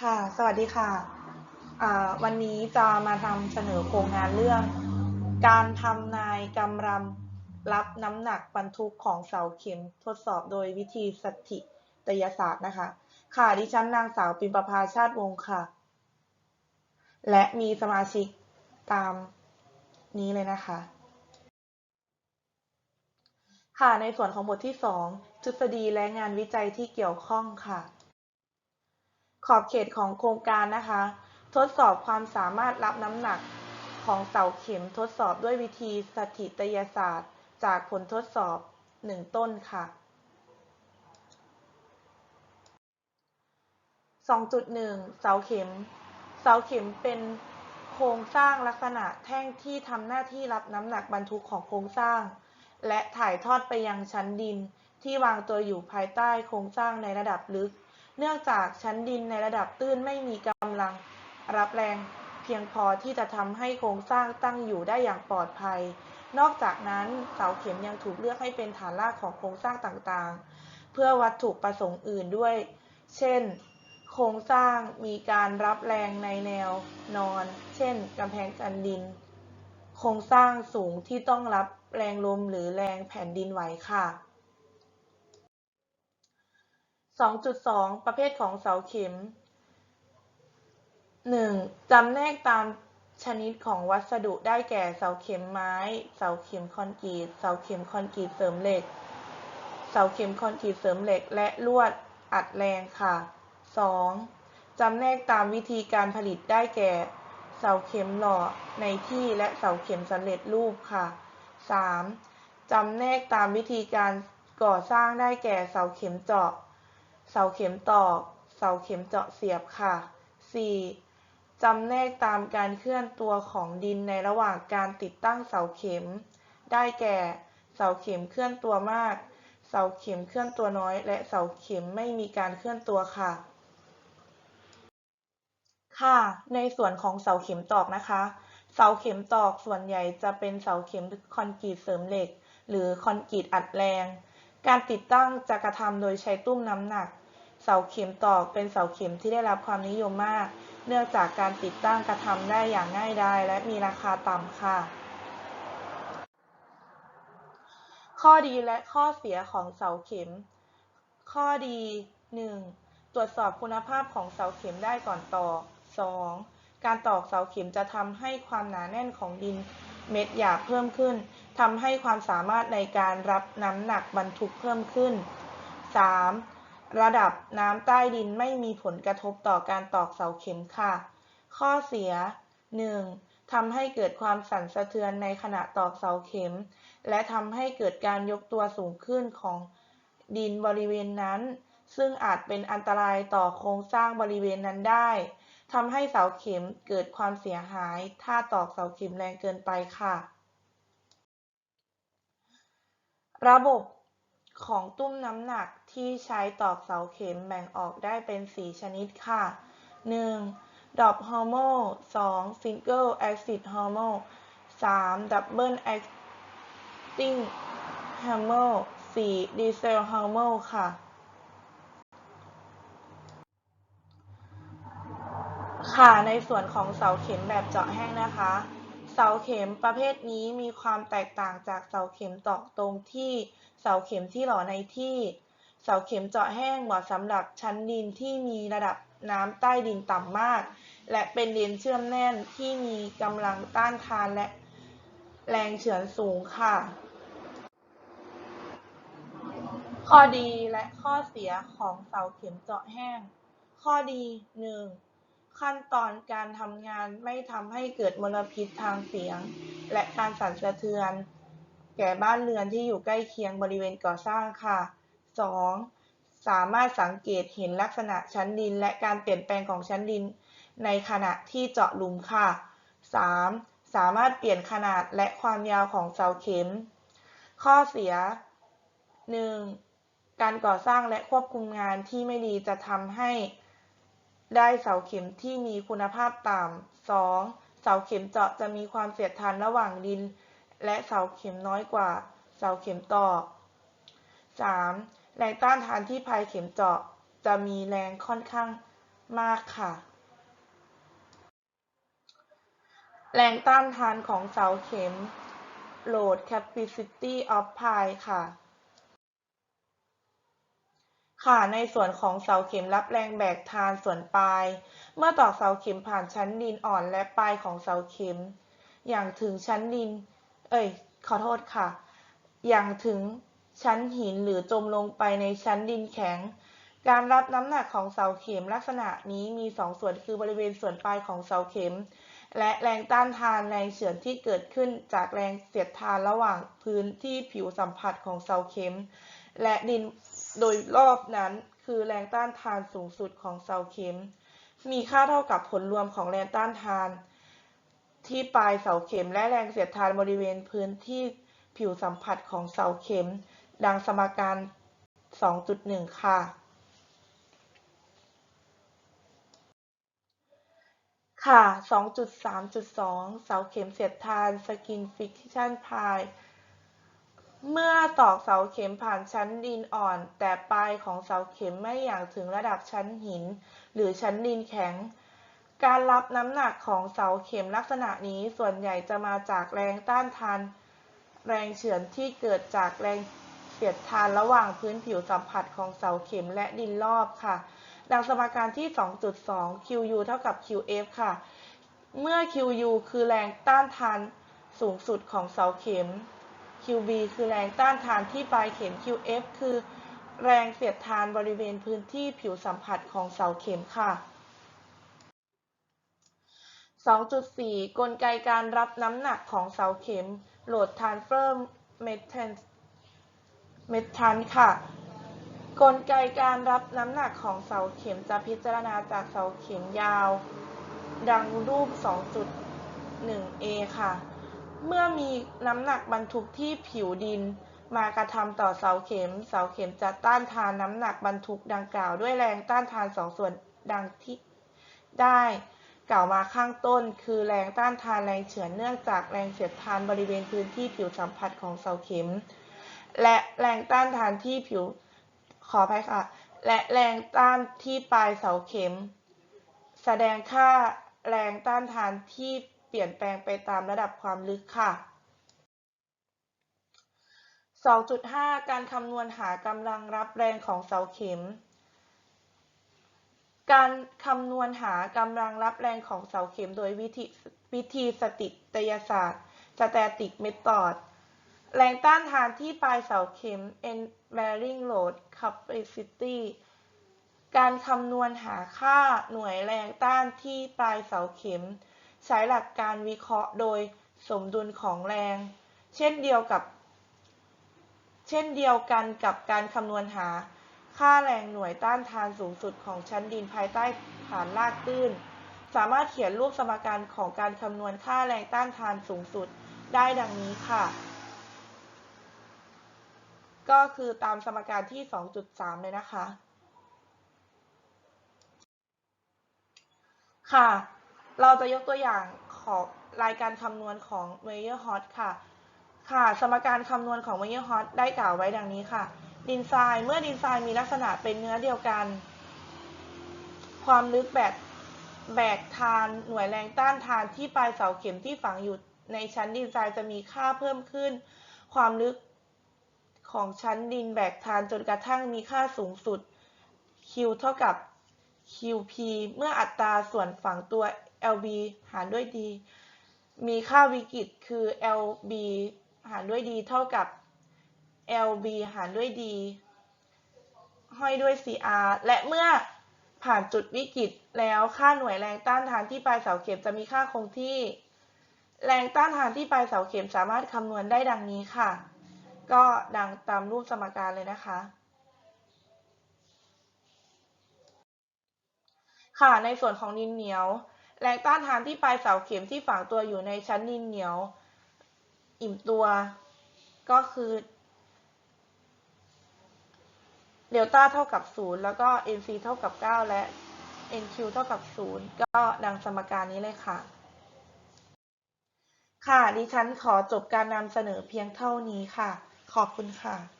ค่ะ สวัสดีค่ะ วันนี้จะมานำเสนอโครงงานเรื่อง การทำนายกำรำรับน้ำหนักบรรทุกของเสาเข็มทดสอบโดยวิธีสถิตยศาสตร์นะคะ ค่ะดิฉันนางสาวปิมประภาชาติวงศ์ค่ะ และมีสมาชิกตามนี้เลยนะคะ ค่ะในส่วนของบทที่ 2 ทฤษฎีและงานวิจัยที่เกี่ยวข้องค่ะ ขอบเขตของโครงการนะคะ ทดสอบความสามารถรับน้ำหนักของเสาเข็มทดสอบด้วยวิธีสถิตยศาสตร์ จากผลทดสอบ 1 ต้นค่ะ 2.1 เสาเข็ม เสาเข็มเป็นโครงสร้างลักษณะแท่งที่ทำหน้าที่รับน้ำหนักบรรทุกของโครงสร้าง และถ่ายทอดไปยังชั้นดินที่วางตัวอยู่ภายใต้โครงสร้างในระดับลึก เนื่องจากชั้นดินในระดับตื้นไม่มีกำลังรับแรงเพียงพอที่จะทำให้โครงสร้างตั้งอยู่ได้อย่างปลอดภัย นอกจากนั้นเสาเข็มยังถูกเลือกให้เป็นฐานรากของโครงสร้างต่างๆ เพื่อวัตถุประสงค์อื่นด้วย เช่น โครงสร้างมีการรับแรงในแนวนอน เช่นกำแพงกันดิน โครงสร้างสูงที่ต้องรับแรงลมหรือแรงแผ่นดินไหวค่ะ 2.2 ประเภทของเสาเข็ม 1. จำแนกตามชนิดของวัสดุได้แก่เสาเข็มไม้ เสาเข็มคอนกรีต เสาเข็มคอนกรีตเสริมเหล็ก เสาเข็มคอนกรีตเสริมเหล็ก และลวดอัดแรงค่ะ 2. จำแนกตามวิธีการผลิตได้แก่ เสาเข็มหล่อในที่และเสาเข็มสำเร็จรูปค่ะ 3. จำแนกตามวิธีการก่อสร้างได้แก่เสาเข็มเจาะ เสาเข็มตอก เสาเข็มเจาะเสียบค่ะ 4. จำแนกตามการเคลื่อนตัวของดินในระหว่างการติดตั้งเสาเข็ม ได้แก่ เสาเข็มเคลื่อนตัวมาก เสาเข็มเคลื่อนตัวน้อย และเสาเข็มไม่มีการเคลื่อนตัวค่ะ ค่ะ ในส่วนของเสาเข็มตอกนะคะ เสาเข็มตอกส่วนใหญ่จะเป็นเสาเข็มคอนกรีตเสริมเหล็ก หรือคอนกรีตอัดแรงการติดตั้งจะกระทำโดยใช้ตุ้มน้ำหนัก เสาเข็มตอกเป็นเสาเข็มที่ได้รับความนิยมมาก เนื่องจากการติดตั้งกระทำได้อย่างง่ายดายและมีราคาต่ำค่ะ ข้อดีและข้อเสียของเสาเข็ม ข้อดี 1. ตรวจสอบคุณภาพของเสาเข็มได้ก่อนตอก 2. การตอกเสาเข็มจะทำให้ความหนาแน่นของดินเม็ดหยาบเพิ่มขึ้นทำให้ความสามารถในการรับน้ำหนักบรรทุกเพิ่มขึ้น 3. ระดับน้ำใต้ดินไม่มีผลกระทบต่อการตอกเสาเข็มค่ะ ข้อเสีย 1. ทำให้เกิดความสั่นสะเทือนในขณะตอกเสาเข็ม และทำให้เกิดการยกตัวสูงขึ้นของดินบริเวณนั้น ซึ่งอาจเป็นอันตรายต่อโครงสร้างบริเวณนั้นได้ทำให้เสาเข็มเกิดความเสียหาย ถ้าตอกเสาเข็มแรงเกินไปค่ะ ระบบ ของตุ้มน้ำหนักที่ใช้ตอกเสาเข็มแบ่งออกได้เป็น 4 ชนิดค่ะ 1. ดอปฮอร์โมน 2. ซิงเกิลแอซิดฮอร์โมน 3. ดับเบิลแอคติ้งฮอร์โมน 4. ดีเซลฮอร์โมนค่ะ ค่ะ ในส่วนของเสาเข็มแบบเจาะแห้งนะคะ เสาเข็มประเภทนี้มีความแตกต่างจากเสาเข็มตอกตรงที่เสาเข็มที่หล่อในที่ เสาเข็มเจาะแห้งเหมาะสำหรับชั้นดินที่มีระดับน้ำใต้ดินต่ำมาก และเป็นดินเชื่อมแน่นที่มีกำลังต้านทานและแรงเฉือนสูงค่ะ ข้อดีและข้อเสียของเสาเข็มเจาะแห้ง ข้อดี 1. ขั้นตอนการทำงานไม่ทำให้เกิดมลพิษทางเสียง และการสั่นสะเทือน แก่บ้านเรือนที่อยู่ใกล้เคียงบริเวณก่อสร้างค่ะ 2. สามารถสังเกตเห็นลักษณะชั้นดิน และการเปลี่ยนแปลงของชั้นดิน ในขณะที่เจาะหลุมค่ะ 3. สามารถเปลี่ยนขนาดและความยาวของเสาเข็ม ข้อเสีย 1. การก่อสร้างและควบคุมงานที่ไม่ดีจะทำให้ ได้เสาเข็มที่มีคุณภาพต่ำ 2. เสาเข็มเจาะจะมีความเสียดทานระหว่างดิน และเสาเข็มน้อยกว่า เสาเข็มตอก 3. แรงต้านทานที่ภายเข็มเจาะจะมีแรงค่อนข้างมากค่ะ แรงต้านทานของเสาเข็ม load capacity of pie ค่ะ ค่ะในส่วนของเสาเข็มรับแรงแบกทานส่วนปลาย เมื่อตอกเสาเข็มผ่านชั้นดินอ่อนและปลายของเสาเข็ม อย่างถึงชั้นดิน เอ้ย ขอโทษค่ะ อย่างถึงชั้นหินหรือจมลงไปในชั้นดินแข็ง การรับน้ำหนักของเสาเข็มลักษณะนี้มีสองส่วนคือบริเวณส่วนปลายของเสาเข็ม และแรงต้านทานแรงเฉือนที่เกิดขึ้นจากแรงเสียดทานระหว่างพื้นที่ผิวสัมผัสของเสาเข็ม และดิน โดยรอบนั้นคือแรงต้านทานสูงสุดของเสาเข็ม มีค่าเท่ากับผลรวมของแรงต้านทาน ที่ปลายเสาเข็มและแรงเสียดทานบริเวณพื้นที่ผิวสัมผัสของเสาเข็ม ดังสมการ 2.1 ค่ะ ค่ะ 2.3.2 เสาเข็มเสียดทาน skin friction pie เมื่อตอกเสาเข็มผ่านชั้นดินอ่อน แต่ปลายของเสาเข็มไม่อย่างถึงระดับชั้นหิน หรือชั้นดินแข็ง การรับน้ำหนักของเสาเข็มลักษณะนี้ส่วนใหญ่จะมาจากแรงต้านทาน แรงเฉือนที่เกิดจากแรงเสียดทานระหว่างพื้นผิวสัมผัสของเสาเข็มและดินรอบค่ะ ดังสมการที่ 2.2 QU เท่ากับ QF ค่ะ เมื่อ QU คือแรงต้านทานสูงสุดของเสาเข็ม QB คือแรงต้านทานที่ปลายเข็ม QF คือแรงเสียดทานบริเวณพื้นที่ผิวสัมผัสของเสาเข็มค่ะ 2.4 กลไกการรับน้ำหนักของเสาเข็ม Load Transfer Mechanism เมทันค่ะ กลไกการรับน้ำหนักของเสาเข็มจะพิจารณาจากเสาเข็มยาว ดังรูป 2.1a ค่ะ เมื่อมีน้ำหนักบรรทุกที่ผิวดิน มากระทำต่อเสาเข็ม เสาเข็มจะต้านทานน้ำหนักบรรทุกดังกล่าวด้วยแรงต้านทานสองส่วนดังที่ได้กล่าวมาข้างต้น คือแรงต้านทานแรงเฉือนเนื่องจากแรงเสียดทานบริเวณพื้นที่ผิวสัมผัสของเสาเข็ม และแรงต้านทานที่ผิวขออภัยค่ะ และแรงต้านที่ปลายเสาเข็ม แสดงค่าแรงต้านทานที่ ลี่ยนแปลงไปตามระดับความลึกค่ะ 2.5 การคำนวณหากำลังรับแรงของเสาเข็ม การคำนวณหากำลังรับแรงของเสาเข็มโดยวิธีวิธีสถิตยศาสตร์ static method แรงต้านทานที่ปลายเสาเข็ม end bearing load capacity การคำนวณหาค่าหน่วยแรงต้านที่ปลายเสาเข็ม ใช้หลักการวิเคราะห์โดยสมดุลของแรง เช่นเดียวกับ เช่นเดียวกันกับการคำนวณหา ค่าแรงหน่วยต้านทานสูงสุดของชั้นดินภายใต้ฐานลากตื้น สามารถเขียนรูปสมการของการคำนวณค่าแรงต้านทานสูงสุดได้ดังนี้ค่ะ ก็คือตามสมการที่ 2.3 เลยนะคะ ค่ะ เราจะยกตัวอย่างของรายการคำนวณของ m e y e r h o t ค่ะ ค่ะ สมการคำนวณของ m e y e r h o t ได้กล่าวไว้ดังนี้ค่ะ ดินทราย เมื่อดินทรายมีลักษณะเป็นเนื้อเดียวกัน ความลึกแบกแบกทานหน่วยแรงต้านทานที่ปลายเสาเข็มที่ฝังอยู่ในชั้นดินทรายจะมีค่าเพิ่มขึ้น ความลึกของชั้นดินแบกทานจนกระทั่งมีค่าสูงสุด Q เท่ากับ QP เมื่ออัตราส่วนฝังตัว LB หารด้วย D มีค่าวิกฤตคือ LB หารด้วย D เท่ากับ LB หารด้วย D ห้อยด้วย CR และเมื่อผ่านจุดวิกฤตแล้วค่าหน่วยแรงต้านทานที่ปลายเสาเข็มจะมีค่าคงที่ แรงต้านทานที่ปลายเสาเข็มสามารถคำนวณได้ดังนี้ค่ะ ก็ดังตามรูปสมการเลยนะคะ ค่ะ ในส่วนของดินเหนียว แรงต้านทานที่ปลายเสาเข็มที่ฝังตัวอยู่ในชั้นดินเหนียว อิ่มตัว ก็คือเดลต้าเท่ากับ 0 แล้วก็ NC เท่ากับ 9 และ NQ เท่ากับ 0 ก็ดังสมการนี้เลยค่ะ ค่ะ ดิฉันขอจบการนำเสนอเพียงเท่านี้ค่ะ ขอบคุณค่ะ